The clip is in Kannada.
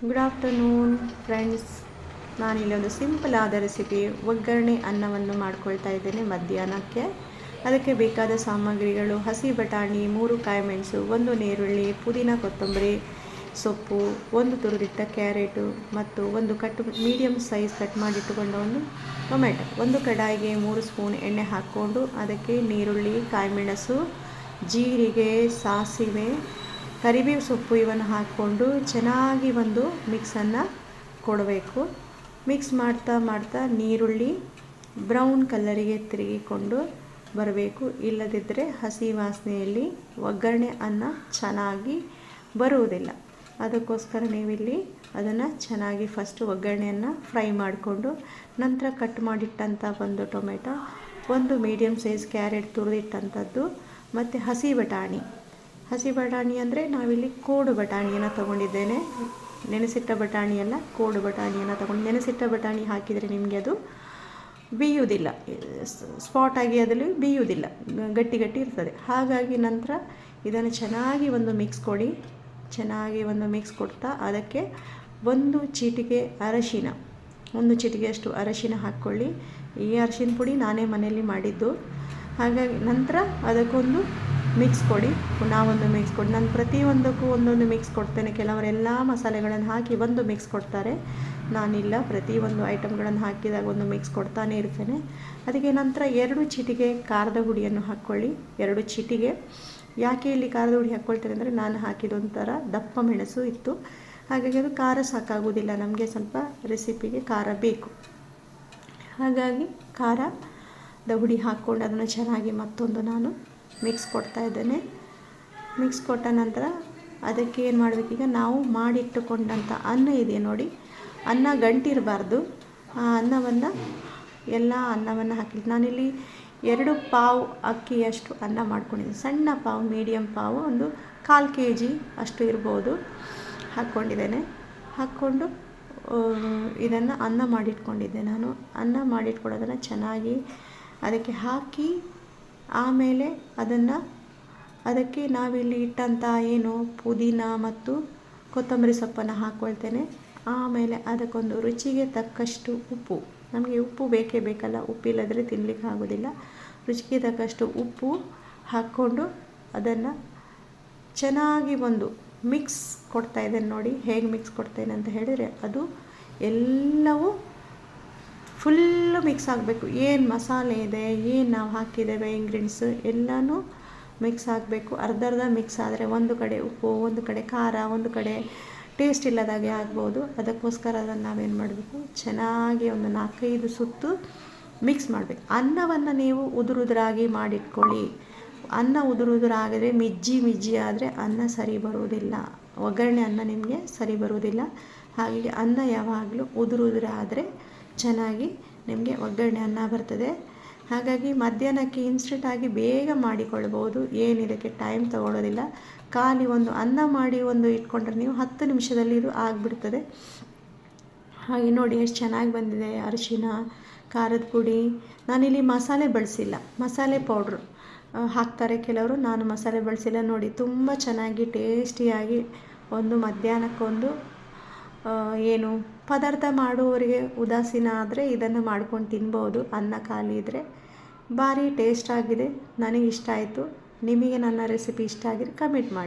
ಗುಡ್ ಆಫ್ಟರ್ನೂನ್ ಫ್ರೆಂಡ್ಸ್ ನಾನಿಲ್ಲಿ ಒಂದು ಸಿಂಪಲ್ ಆದ ರೆಸಿಪಿ ಒಗ್ಗರಣೆ ಅನ್ನವನ್ನು ಮಾಡ್ಕೊಳ್ತಾ ಇದ್ದೇನೆ ಮಧ್ಯಾಹ್ನಕ್ಕೆ. ಅದಕ್ಕೆ ಬೇಕಾದ ಸಾಮಗ್ರಿಗಳು ಹಸಿ ಬಟಾಣಿ, ಮೂರು ಕಾಯಿಮೆಣಸು ಒಂದು ನೀರುಳ್ಳಿ ಪುದೀನ ಕೊತ್ತಂಬರಿ, ಸೊಪ್ಪು, ಒಂದು ತುರಿದಿಟ್ಟ ಕ್ಯಾರೆಟು ಮತ್ತು ಒಂದು ಕಟ್ ಮೀಡಿಯಮ್ ಸೈಜ್ ಕಟ್ ಮಾಡಿಟ್ಟುಕೊಂಡ ಒಂದು ಟೊಮೆಟೊ ಒಂದು ಕಡಾಯಿಗೆ ಮೂರು ಸ್ಪೂನ್ ಎಣ್ಣೆ ಹಾಕ್ಕೊಂಡು ಅದಕ್ಕೆ ನೀರುಳ್ಳಿ ಕಾಯಿಮೆಣಸು ಜೀರಿಗೆ, ಸಾಸಿವೆ ಕರಿಬೇವು ಸೊಪ್ಪು ಇವನ್ನು ಹಾಕ್ಕೊಂಡು ಚೆನ್ನಾಗಿ ಒಂದು ಮಿಕ್ಸನ್ನು ಕೊಡಬೇಕು. ಮಿಕ್ಸ್ ಮಾಡ್ತಾ ಮಾಡ್ತಾ ನೀರುಳ್ಳಿ ಬ್ರೌನ್ ಕಲ್ಲರಿಗೆ ತಿರುಗಿಕೊಂಡು ಬರಬೇಕು. ಇಲ್ಲದಿದ್ದರೆ ಹಸಿ ವಾಸನೆಯಲ್ಲಿ ಒಗ್ಗರಣೆ ಅನ್ನ ಚೆನ್ನಾಗಿ ಬರುವುದಿಲ್ಲ. ಅದಕ್ಕೋಸ್ಕರ ನೀವಿಲ್ಲಿ ಅದನ್ನು ಚೆನ್ನಾಗಿ ಫಸ್ಟು ಒಗ್ಗರಣೆಯನ್ನು ಫ್ರೈ ಮಾಡಿಕೊಂಡು ನಂತರ ಕಟ್ ಮಾಡಿಟ್ಟಂಥ ಒಂದು ಟೊಮೆಟೊ, ಒಂದು ಮೀಡಿಯಮ್ ಸೈಜ್ ಕ್ಯಾರೆಟ್ ತುರಿದಿಟ್ಟಂಥದ್ದು ಮತ್ತು ಹಸಿ ಬಟಾಣಿ. ಹಸಿ ಬಟಾಣಿ ಅಂದರೆ ನಾವಿಲ್ಲಿ ಕೋಡು ಬಟಾಣಿಯನ್ನು ತಗೊಂಡಿದ್ದೇನೆ. ನೆನೆಸಿಟ್ಟ ಬಟಾಣಿ ಅಲ್ಲ ಕೋಡು ಬಟಾಣಿಯನ್ನು ತಗೊಂಡು ನೆನೆಸಿಟ್ಟ ಬಟಾಣಿ ಹಾಕಿದರೆ ನಿಮಗೆ ಅದು ಬೇಯುವುದಿಲ್ಲ. ಸ್ಪಾಟಾಗಿ ಅದರಲ್ಲಿ ಬೀಯುವುದಿಲ್ಲ, ಗಟ್ಟಿ ಗಟ್ಟಿ ಇರ್ತದೆ. ಹಾಗಾಗಿ ನಂತರ ಇದನ್ನು ಚೆನ್ನಾಗಿ ಒಂದು ಮಿಕ್ಸ್ ಕೊಡಿ. ಚೆನ್ನಾಗಿ ಒಂದು ಮಿಕ್ಸ್ ಕೊಡ್ತಾ ಅದಕ್ಕೆ ಒಂದು ಚೀಟಿಗೆ ಅರಶಿನ, ಒಂದು ಚಿಟಿಗೆಯಷ್ಟು ಅರಶಿನ ಹಾಕ್ಕೊಳ್ಳಿ. ಈ ಅರಶಿನ ಪುಡಿ ನಾನೇ ಮನೆಯಲ್ಲಿ ಮಾಡಿದ್ದು. ಹಾಗಾಗಿ ನಂತರ ಅದಕ್ಕೊಂದು ಮಿಕ್ಸ್ ಕೊಡಿ. ಪುನಃ ಒಂದು ಮಿಕ್ಸ್ ಕೊಡಿ. ನಾನು ಪ್ರತಿಯೊಂದಕ್ಕೂ ಒಂದೊಂದು ಮಿಕ್ಸ್ ಕೊಡ್ತೇನೆ. ಕೆಲವರೆಲ್ಲ ಮಸಾಲೆಗಳನ್ನು ಹಾಕಿ ಒಂದು ಮಿಕ್ಸ್ ಕೊಡ್ತಾರೆ. ನಾನಿಲ್ಲ, ಪ್ರತಿಯೊಂದು ಐಟಮ್ಗಳನ್ನು ಹಾಕಿದಾಗ ಒಂದು ಮಿಕ್ಸ್ ಕೊಡ್ತಾನೆ ಇರ್ತೇನೆ. ಅದಕ್ಕೆ ನಂತರ ಎರಡು ಚಿಟಿಗೆ ಖಾರದ ಹುಡಿಯನ್ನು ಹಾಕ್ಕೊಳ್ಳಿ. ಎರಡು ಚಿಟಿಗೆ. ಯಾಕೆ ಇಲ್ಲಿ ಖಾರದ ಹುಡಿ ಹಾಕ್ಕೊಳ್ತೇನೆ ಅಂದರೆ ನಾನು ಹಾಕಿದೊಂಥರ ದಪ್ಪ ಮೆಣಸು ಇತ್ತು. ಹಾಗಾಗಿ ಅದು ಖಾರ ಸಾಕಾಗುವುದಿಲ್ಲ. ನಮಗೆ ಸ್ವಲ್ಪ ರೆಸಿಪಿಗೆ ಖಾರ ಬೇಕು. ಹಾಗಾಗಿ ಖಾರದ ಹುಡಿ ಹಾಕ್ಕೊಂಡು ಅದನ್ನು ಚೆನ್ನಾಗಿ ಮತ್ತೊಂದು ನಾನು ಮಿಕ್ಸ್ ಕೊಡ್ತಾ ಇದ್ದೇನೆ. ಮಿಕ್ಸ್ ಕೊಟ್ಟ ನಂತರ ಅದಕ್ಕೆ ಏನು ಮಾಡಬೇಕೀಗ ನಾವು ಮಾಡಿಟ್ಟುಕೊಂಡಂಥ ಅನ್ನ ಇದೆ ನೋಡಿ. ಅನ್ನ ಗಂಟಿರಬಾರ್ದು. ಆ ಅನ್ನವನ್ನು ಎಲ್ಲ ಅನ್ನವನ್ನು ಹಾಕಿ ನಾನಿಲ್ಲಿ ಎರಡು ಪಾವು ಅಕ್ಕಿಯಷ್ಟು ಅನ್ನ ಮಾಡ್ಕೊಂಡಿದ್ದೀನಿ. ಸಣ್ಣ ಪಾವು ಮೀಡಿಯಮ್ ಪಾವು, ಒಂದು ಕಾಲು ಕೆ ಜಿ ಅಷ್ಟು ಇರ್ಬೋದು ಹಾಕ್ಕೊಂಡಿದ್ದೇನೆ. ಹಾಕ್ಕೊಂಡು ಇದನ್ನು ಅನ್ನ ಮಾಡಿಟ್ಕೊಂಡಿದ್ದೆ ನಾನು. ಅನ್ನ ಮಾಡಿಟ್ಕೊಳ್ಳೋದನ್ನು ಚೆನ್ನಾಗಿ ಅದಕ್ಕೆ ಹಾಕಿ ಆಮೇಲೆ ಅದನ್ನು ಅದಕ್ಕೆ ನಾವಿಲ್ಲಿ ಇಟ್ಟಂಥ ಏನು ಪುದೀನ ಮತ್ತು ಕೊತ್ತಂಬರಿ ಸೊಪ್ಪನ್ನು ಹಾಕ್ಕೊಳ್ತೇನೆ ಆಮೇಲೆ ಅದಕ್ಕೊಂದು ರುಚಿಗೆ ತಕ್ಕಷ್ಟು ಉಪ್ಪು. ನಮಗೆ ಉಪ್ಪು ಬೇಕೇ ಬೇಕಲ್ಲ ಉಪ್ಪಿಲ್ಲದ್ರೆ ತಿನ್ನಲಿಕ್ಕೆ ಆಗೋದಿಲ್ಲ. ರುಚಿಗೆ ತಕ್ಕಷ್ಟು ಉಪ್ಪು ಹಾಕ್ಕೊಂಡು ಅದನ್ನು ಚೆನ್ನಾಗಿ ಒಂದು ಮಿಕ್ಸ್ ಕೊಡ್ತಾ ಇದ್ದೇನೆ ನೋಡಿ, ಹೇಗೆ ಮಿಕ್ಸ್ ಕೊಡ್ತೇನೆ ಅಂತ ಹೇಳಿದರೆ ಅದು ಎಲ್ಲವೂ ಫುಲ್ಲು ಮಿಕ್ಸ್ ಆಗಬೇಕು. ಏನು ಮಸಾಲೆ ಇದೆ, ಏನು ನಾವು ಹಾಕಿದ್ದೇವೆ ಇಂಗ್ರೀಡಿಯೆಂಟ್ಸು ಎಲ್ಲನೂ ಮಿಕ್ಸ್ ಆಗಬೇಕು. ಅರ್ಧ ಅರ್ಧ ಮಿಕ್ಸ್ ಆದರೆ ಒಂದು ಕಡೆ ಉಪ್ಪು, ಒಂದು ಕಡೆ ಖಾರ, ಒಂದು ಕಡೆ ಟೇಸ್ಟ್ ಇಲ್ಲದಾಗೆ ಆಗ್ಬೋದು. ಅದಕ್ಕೋಸ್ಕರ ಅದನ್ನು ನಾವೇನು ಮಾಡಬೇಕು? ಚೆನ್ನಾಗಿ ಒಂದು ನಾಲ್ಕೈದು ಸುತ್ತು ಮಿಕ್ಸ್ ಮಾಡಬೇಕು. ಅನ್ನವನ್ನು ನೀವು ಉದುರುದುರಾಗಿ ಮಾಡಿಟ್ಕೊಳ್ಳಿ. ಅನ್ನ ಉದುರುದುರಾಗದೆ ಮಿಜ್ಜಿ ಮಿಜ್ಜಿ ಆದರೆ ಅನ್ನ ಸರಿ ಬರುವುದಿಲ್ಲ. ಒಗ್ಗರಣೆ ಅನ್ನ ನಿಮಗೆ ಸರಿ ಬರುವುದಿಲ್ಲ. ಹಾಗಾಗಿ ಅನ್ನ ಯಾವಾಗಲೂ ಉದುರುದುರಾದರೆ ಚೆನ್ನಾಗಿ ನಿಮಗೆ ಒಗ್ಗರಣೆ ಅನ್ನ ಬರ್ತದೆ. ಹಾಗಾಗಿ ಮಧ್ಯಾಹ್ನಕ್ಕೆ ಇನ್ಸ್ಟೆಂಟಾಗಿ ಬೇಗ ಮಾಡಿಕೊಳ್ಳಬಹುದು ಏನಿದಕ್ಕೆ ಟೈಮ್ ತಗೊಳ್ಳೋದಿಲ್ಲ ಖಾಲಿ ಒಂದು ಅನ್ನ ಮಾಡಿ ಒಂದು ಇಟ್ಕೊಂಡ್ರೆ ನೀವು ಹತ್ತು ನಿಮಿಷದಲ್ಲಿ ಇದು ಆಗಿಬಿಡ್ತದೆ. ಹಾಗೆ ನೋಡಿ ಎಷ್ಟು ಚೆನ್ನಾಗಿ ಬಂದಿದೆ ಅರಿಶಿನ, ಖಾರದ ಪುಡಿ. ನಾನಿಲ್ಲಿ ಮಸಾಲೆ ಬಳಸಿಲ್ಲ. ಮಸಾಲೆ ಪೌಡ್ರು ಹಾಕ್ತಾರೆ ಕೆಲವರು. ನಾನು ಮಸಾಲೆ ಬಳಸಿಲ್ಲ. ನೋಡಿ, ತುಂಬ ಚೆನ್ನಾಗಿ ಟೇಸ್ಟಿಯಾಗಿ ಒಂದು ಮಧ್ಯಾಹ್ನಕ್ಕೊಂದು ಏನು ಪದಾರ್ಥ ಮಾಡುವವರಿಗೆ ಉದಾಸೀನ ಆದರೆ ಇದನ್ನು ಮಾಡ್ಕೊಂಡು ತಿನ್ಬೋದು, ಅನ್ನ ಖಾಲಿ ಇದ್ದರೆ ಭಾರಿ ಟೇಸ್ಟ್ ಆಗಿದೆ, ನನಗೆ ಇಷ್ಟ ಆಯಿತು. ನಿಮಗೆ ನನ್ನ ರೆಸಿಪಿ ಇಷ್ಟ ಆಗಿದ್ರೆ ಕಮೆಂಟ್ ಮಾಡಿ.